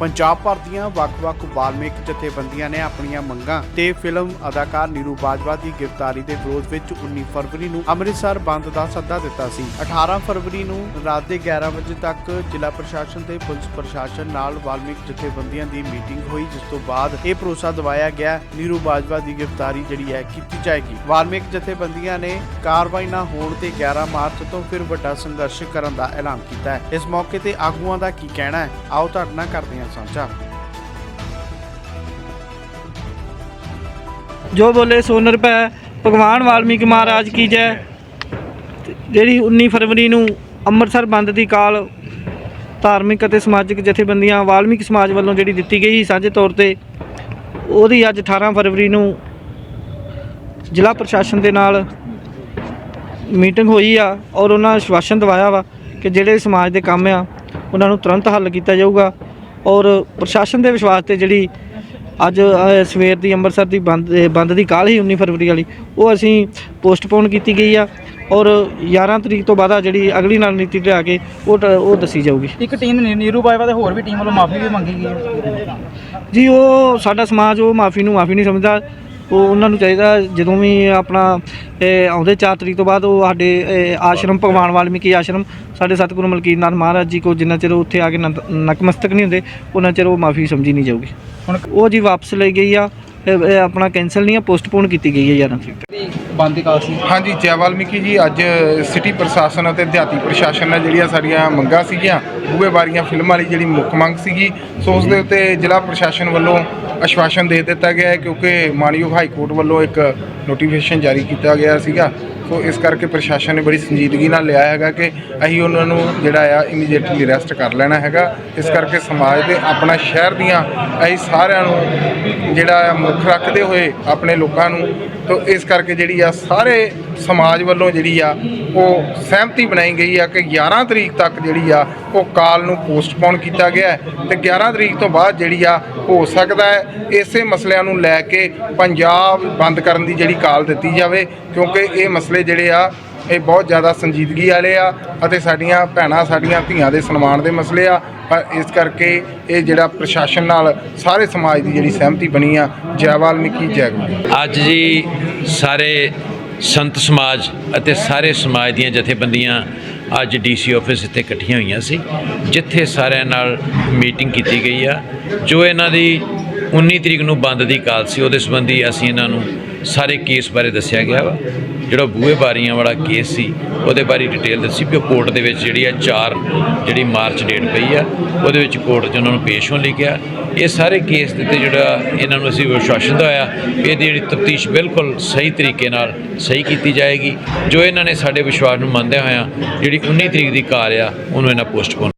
ਪੰਜਾਬ ਭਰ ਦੀਆਂ ਵੱਖ-ਵੱਖ ਵਾਲਮੀਕ ਜਥੇਬੰਦੀਆਂ ਨੇ ਆਪਣੀਆਂ ਮੰਗਾਂ ਤੇ ਫਿਲਮ ਅਦਾਕਾਰ ਨੀਰੂ ਬਾਜਵਾ ਦੀ ਗ੍ਰਿਫਤਾਰੀ ਦੇ ਵਿਰੋਧ ਵਿੱਚ 19 ਫਰਵਰੀ ਨੂੰ ਅੰਮ੍ਰਿਤਸਰ ਬੰਦ ਦਾ ਸੱਦਾ ਦਿੱਤਾ ਸੀ। 18 ਫਰਵਰੀ ਨੂੰ ਰਾਤ ਦੇ 11 ਵਜੇ ਤੱਕ ਜ਼ਿਲ੍ਹਾ ਪ੍ਰਸ਼ਾਸਨ ਤੇ ਪੁਲਿਸ ਪ੍ਰਸ਼ਾਸਨ ਨਾਲ ਵਾਲਮੀਕ ਜਥੇਬੰਦੀਆਂ ਦੀ ਮੀਟਿੰਗ ਹੋਈ, ਜਿਸ ਤੋਂ ਬਾਅਦ ਇਹ ਭਰੋਸਾ ਦਿਵਾਇਆ ਗਿਆ ਨੀਰੂ ਬਾਜਵਾ ਦੀ ਗ੍ਰਿਫਤਾਰੀ ਜਿਹੜੀ ਹੈ ਕੀਤੀ ਜਾਏਗੀ। ਵਾਲਮੀਕ ਜਥੇਬੰਦੀਆਂ ਨੇ ਕਾਰਵਾਈ ਨਾ ਹੋਣ ਤੇ 11 ਮਾਰਚ ਤੋਂ ਫਿਰ ਵੱਡਾ ਸੰਘਰਸ਼ ਕਰਨ ਦਾ ਐਲਾਨ ਕੀਤਾ ਹੈ। ਇਸ ਮੌਕੇ ਤੇ ਆਗੂਆਂ ਦਾ ਕੀ ਕਹਿਣਾ ਹੈ? ਆਓ ਤੁਹਾਡੇ ਨਾਲ ਕਰਦੇ ਹਾਂ। ਸਾਂਝਾ ਜੋ ਬੋਲੇ ਸੋ ਨਿਰਭੈ ਭਗਵਾਨ ਵਾਲਮੀਕ ਮਹਾਰਾਜ ਕੀ ਜੈ। ਜਿਹੜੀ 19 ਫਰਵਰੀ ਨੂੰ ਅੰਮ੍ਰਿਤਸਰ ਬੰਦ ਦੀ ਕਾਲ ਧਾਰਮਿਕ ਅਤੇ ਸਮਾਜਿਕ ਜਥੇਬੰਦੀਆਂ ਵਾਲਮੀਕ ਸਮਾਜ ਵੱਲੋਂ ਜਿਹੜੀ ਦਿੱਤੀ ਗਈ ਸੀ ਸਾਂਝੇ ਤੌਰ ਤੇ, ਉਹਦੀ ਅੱਜ 18 ਫਰਵਰੀ ਨੂੰ ਜ਼ਿਲ੍ਹਾ ਪ੍ਰਸ਼ਾਸਨ ਦੇ ਨਾਲ ਮੀਟਿੰਗ ਹੋਈ ਆ ਔਰ ਉਹਨਾਂ ਆਸ਼ਵਾਸਨ ਦਵਾਇਆ ਵਾ ਕਿ ਜਿਹੜੇ ਸਮਾਜ ਦੇ ਕੰਮ ਆ, ਉਹਨਾਂ ਨੂੰ ਤੁਰੰਤ ਹੱਲ ਕੀਤਾ ਜਾਊਗਾ। ਔਰ ਪ੍ਰਸ਼ਾਸਨ ਦੇ ਵਿਸ਼ਵਾਸ ਤੇ ਜਿਹੜੀ ਅੱਜ ਸਵੇਰ ਦੀ ਅੰਮ੍ਰਿਤਸਰ ਦੀ ਬੰਦ ਬੰਦ ਦੀ ਕਾਲ ਹੀ 19 ਫਰਵਰੀ ਵਾਲੀ ਉਹ ਅਸੀਂ ਪੋਸਟਪੋਨ ਕੀਤੀ ਗਈ ਆ ਔਰ 11 ਤਰੀਕ ਤੋਂ ਬਾਅਦ ਆ ਜਿਹੜੀ ਅਗਲੀ ਰਣਨੀਤੀ ਲਿਆ ਕੇ ਉਹ ਉਹ ਦੱਸੀ ਜਾਊਗੀ। ਇੱਕ ਟੀਮ ਨੀਰੂ ਬਾਜਵਾ ਤੇ ਹੋਰ ਵੀ ਟੀਮ ਵੱਲੋਂ ਮਾਫੀ ਵੀ ਮੰਗੀ ਗਈ। ਜੀ ਉਹ ਸਾਡਾ ਸਮਾਜ ਉਹ ਮਾਫੀ ਨੂੰ ਮਾਫੀ ਨਹੀਂ ਸਮਝਦਾ। ਉਹ ਉਹਨਾਂ ਨੂੰ ਚਾਹੀਦਾ ਜਦੋਂ ਵੀ ਆਪਣਾ, ਇਹ ਆਉਂਦੇ 4 ਤਰੀਕ ਤੋਂ ਬਾਅਦ ਉਹ ਸਾਡੇ, ਇਹ ਆਸ਼ਰਮ ਭਗਵਾਨ ਵਾਲਮੀਕੀ ਆਸ਼ਰਮ, ਸਾਡੇ ਸਤਿਗੁਰੂ ਮਲਕੀਤ ਨਾਥ ਮਹਾਰਾਜ ਜੀ ਕੋ ਜਿੰਨਾ ਚਿਰ ਉਹ ਉੱਥੇ ਆ ਕੇ ਨਤ- ਨਤਮਸਤਕ ਨਹੀਂ ਹੁੰਦੇ, ਉਹਨਾਂ ਚਿਰ ਉਹ ਮਾਫੀ ਸਮਝੀ ਨਹੀਂ ਜਾਊਗੀ। ਹੁਣ ਉਹ ਜੀ ਵਾਪਸ ਲਈ ਗਈ ਆ ਇਹ- ਇਹ ਆਪਣਾ ਕੈਨਸਲ ਨਹੀਂ ਆ ਪੋਸਟਪੋਨ ਕੀਤੀ ਗਈ ਹੈ 11 ਤਰੀਕ ਤੱਕ ਬੰਦ ਕਾਲ ਸੀ। ਹਾਂਜੀ ਜੈ ਵਾਲਮੀਕੀ ਜੀ ਅੱਜ ਸਿਟੀ ਪ੍ਰਸ਼ਾਸਨ ਅਤੇ ਦਿਹਾਤੀ ਪ੍ਰਸ਼ਾਸਨ ਨਾਲ ਜਿਹੜੀਆਂ ਸਾਡੀਆਂ ਮੰਗਾਂ ਸੀਗੀਆਂ ਬੂਹੇ ਬਾਰੀਆਂ ਫਿਲਮ ਵਾਲੀ ਜਿਹੜੀ ਮੁੱਖ ਮੰਗ ਸੀਗੀ ਸੋ ਉਸ ਦੇ ਉੱਤੇ ਜ਼ਿਲ੍ਹਾ ਪ੍ਰਸ਼ਾਸਨ ਵੱਲੋਂ ਆਸ਼ਵਾਸਨ ਦੇ ਦਿੱਤਾ ਗਿਆ ਹੈ ਕਿਉਂਕਿ ਮਾਨਯੋਗ ਹਾਈ ਕੋਰਟ ਵੱਲੋਂ ਇੱਕ ਨੋਟੀਫਿਕੇਸ਼ਨ ਜਾਰੀ ਕੀਤਾ ਗਿਆ ਸੀਗਾ। ਸੋ ਇਸ ਕਰਕੇ ਪ੍ਰਸ਼ਾਸਨ ਨੇ ਬੜੀ ਸੰਜੀਦਗੀ ਨਾਲ ਲਿਆ ਹੈਗਾ ਕਿ ਅਸੀਂ ਉਹਨਾਂ ਨੂੰ ਜਿਹੜਾ ਆ ਇਮੀਡੀਏਟਲੀ ਅਰੈਸਟ ਕਰ ਲੈਣਾ ਹੈਗਾ। ਇਸ ਕਰਕੇ ਸਮਾਜ ਦੇ ਆਪਣਾ ਸ਼ਹਿਰ ਦੀਆਂ ਅਸੀਂ ਸਾਰਿਆਂ ਨੂੰ ਜਿਹੜਾ ਆ ਮੁੱਖ ਰੱਖਦੇ ਹੋਏ ਆਪਣੇ ਲੋਕਾਂ ਨੂੰ, ਤੋ ਇਸ ਕਰਕੇ ਜਿਹੜੀ ਆ ਸਾਰੇ ਸਮਾਜ ਵੱਲੋਂ ਜਿਹੜੀ ਆ, ਉਹ ਸਹਿਮਤੀ ਬਣਾਈ ਗਈ ਆ ਕਿ 11 ਤਰੀਕ ਤੱਕ ਜਿਹੜੀ ਆ, ਉਹ ਕਾਲ ਨੂੰ ਪੋਸਟਪੋਨ ਕੀਤਾ ਗਿਆ ਹੈ ਤੇ 11 ਤਰੀਕ ਤੋਂ ਬਾਅਦ ਜਿਹੜੀ ਆ, ਹੋ ਸਕਦਾ ਹੈ ਇਸੇ ਮਸਲਿਆਂ ਨੂੰ ਲੈ ਕੇ ਪੰਜਾਬ ਬੰਦ ਕਰਨ ਦੀ ਜਿਹੜੀ ਕਾਲ ਦਿੱਤੀ ਜਾਵੇ, ਕਿਉਂਕਿ ਇਹ ਮਸਲੇ ਜਿਹੜੇ ਆ, ਇਹ ਬਹੁਤ ਜ਼ਿਆਦਾ ਸੰਜੀਦਗੀ ਵਾਲੇ ਆ ਅਤੇ ਸਾਡੀਆਂ ਭੈਣਾਂ, ਸਾਡੀਆਂ ਧੀਆਂ ਦੇ ਸਨਮਾਨ ਦੇ ਮਸਲੇ ਆ। ਪਰ ਇਸ ਕਰਕੇ ਇਹ ਜਿਹੜਾ ਪ੍ਰਸ਼ਾਸਨ ਨਾਲ ਸਾਰੇ ਸਮਾਜ ਦੀ ਜਿਹੜੀ ਸਹਿਮਤੀ ਬਣੀ ਆ, ਜੈ ਵਾਲਮੀਕੀ, ਜੈ ਗੁਰੂ ਅੱਜ ਜੀ ਸਾਰੇ ਸੰਤ ਸਮਾਜ ਅਤੇ ਸਾਰੇ ਸਮਾਜ ਦੀਆਂ ਜਥੇਬੰਦੀਆਂ ਅੱਜ ਡੀਸੀ ਆਫਿਸ ਇੱਥੇ ਇਕੱਠੀਆਂ ਹੋਈਆਂ ਸੀ, ਜਿੱਥੇ ਸਾਰਿਆਂ ਨਾਲ ਮੀਟਿੰਗ ਕੀਤੀ ਗਈ ਆ, ਜੋ ਇਹਨਾਂ ਦੀ 19 ਤਰੀਕ ਨੂੰ ਬੰਦ ਦੀ ਕਾਲ ਸੀ, ਉਹਦੇ ਸੰਬੰਧੀ ਅਸੀਂ ਇਹਨਾਂ ਨੂੰ ਸਾਰੇ ਕੇਸ ਬਾਰੇ ਦੱਸਿਆ ਗਿਆ ਵਾ। ਜਿਹੜਾ ਬੂਹੇ ਬਾਰੀਆਂ ਵਾਲਾ ਕੇਸ ਸੀ, ਉਹਦੇ ਬਾਰੇ ਡਿਟੇਲ ਦੱਸੀ ਵੀ ਉਹ ਕੋਰਟ ਦੇ ਵਿੱਚ ਜਿਹੜੀ ਆ 4 ਜਿਹੜੀ ਮਾਰਚ ਡੇਟ ਪਈ ਆ, ਉਹਦੇ ਵਿੱਚ ਕੋਰਟ 'ਚ ਉਹਨਾਂ ਨੂੰ ਪੇਸ਼ ਹੋਣ ਲਈ ਕਿਹਾ ਇਹ ਸਾਰੇ ਕੇਸ ਦੇ ਤੇ ਜਿਹੜਾ ਇਹਨਾਂ ਨੂੰ ਅਸੀਂ ਵਿਸ਼ਵਾਸਨ ਦਵਾਇਆ, ਇਹਦੀ ਜਿਹੜੀ ਤਫਤੀਸ਼ ਬਿਲਕੁਲ ਸਹੀ ਤਰੀਕੇ ਨਾਲ ਸਹੀ ਕੀਤੀ ਜਾਏਗੀ। ਜੋ ਇਹਨਾਂ ਨੇ ਸਾਡੇ ਵਿਸ਼ਵਾਸ ਨੂੰ ਮੰਨਦੇ ਹੋਇਆਂ, ਜਿਹੜੀ 19 ਤਰੀਕ ਦੀ ਕਾਰ ਆ, ਉਹਨੂੰ ਇਹਨਾਂ ਪੋਸਟਪੋਨ